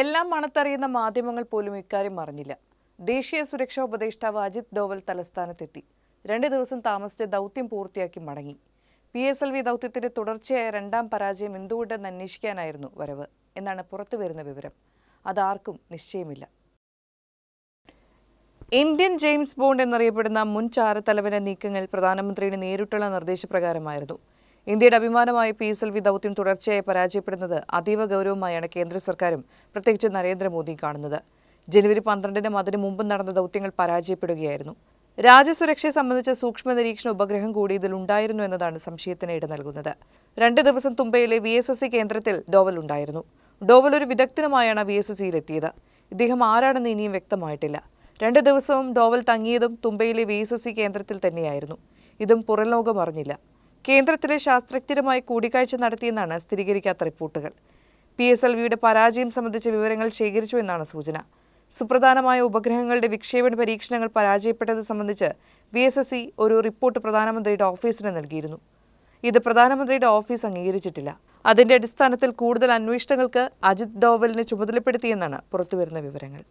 എല്ലാം മണത്തറിയുന്ന മാധ്യമങ്ങൾ പോലും ഇക്കാര്യം അറിഞ്ഞില്ല. ദേശീയ സുരക്ഷാ ഉപദേഷ്ടാവ് അജിത് ഡോവൽ തലസ്ഥാനത്തെത്തി. രണ്ട് ദിവസം താമസിച്ച് ദൗത്യം പൂർത്തിയാക്കി മടങ്ങി. പി എസ് എൽ വി ദൗത്യത്തിന്റെ തുടർച്ചയായ രണ്ടാം പരാജയം എന്തുകൊണ്ടെന്ന് അന്വേഷിക്കാനായിരുന്നു വരവ്. എന്നാണ് പുറത്തു വരുന്ന വിവരം. അതാർക്കും നിശ്ചയമില്ല. ഇന്ത്യൻ ജെയിംസ് ബോണ്ട് എന്നറിയപ്പെടുന്ന മുൻ ചാരത്തലവന്റെ നീക്കങ്ങൾ പ്രധാനമന്ത്രിയുടെ നേരിട്ടുള്ള നിർദ്ദേശപ്രകാരമായിരുന്നു. ഇന്ത്യയുടെ അഭിമാനമായ പി എസ് എൽ വി ദൗത്യം തുടർച്ചയായി പരാജയപ്പെടുന്നത് അതീവ ഗൗരവമായാണ് കേന്ദ്ര സർക്കാരും പ്രത്യേകിച്ച് നരേന്ദ്രമോദി കാണുന്നത്. ജനുവരി പന്ത്രണ്ടിനും അതിനു മുമ്പും നടന്ന ദൗത്യങ്ങൾ പരാജയപ്പെടുകയായിരുന്നു. രാജ്യസുരക്ഷയെ സംബന്ധിച്ച സൂക്ഷ്മ നിരീക്ഷണ ഉപഗ്രഹം കൂടി ഇതിൽ ഉണ്ടായിരുന്നു എന്നതാണ് സംശയത്തിന് ഇട നൽകുന്നത്. രണ്ട് ദിവസം തുമ്പയിലെ വി എസ് എസ് സി കേന്ദ്രത്തിൽ ഡോവൽ ഉണ്ടായിരുന്നു. ഡോവൽ ഒരു വിദഗ്ധനുമായാണ് വി എസ് എസ് സിയിലെത്തിയത്. ഇദ്ദേഹം ആരാണെന്ന് ഇനിയും വ്യക്തമായിട്ടില്ല. രണ്ട് ദിവസവും ഡോവൽ തങ്ങിയതും തുമ്പയിലെ വി എസ് എസ് സി കേന്ദ്രത്തിൽ തന്നെയായിരുന്നു. ഇതും പുറംലോകം അറിഞ്ഞില്ല. കേന്ദ്രത്തിലെ ശാസ്ത്രജ്ഞരുമായി കൂടിക്കാഴ്ച നടത്തിയെന്നാണ് സ്ഥിരീകരിക്കാത്ത റിപ്പോർട്ടുകൾ. പി എസ് എൽ വിയുടെ പരാജയം സംബന്ധിച്ച വിവരങ്ങൾ ശേഖരിച്ചു എന്നാണ് സൂചന. സുപ്രധാനമായ ഉപഗ്രഹങ്ങളുടെ വിക്ഷേപണ പരീക്ഷണങ്ങൾ പരാജയപ്പെട്ടത് സംബന്ധിച്ച് വി എസ് എസ് സി ഒരു റിപ്പോർട്ട് പ്രധാനമന്ത്രിയുടെ ഓഫീസിന് നൽകിയിരുന്നു. ഇത് പ്രധാനമന്ത്രിയുടെ ഓഫീസ് അംഗീകരിച്ചിട്ടില്ല. അതിന്റെ അടിസ്ഥാനത്തിൽ കൂടുതൽ അന്വേഷണങ്ങൾക്ക് അജിത് ഡോവലിനെ ചുമതലപ്പെടുത്തിയെന്നാണ് പുറത്തുവരുന്ന വിവരങ്ങൾ.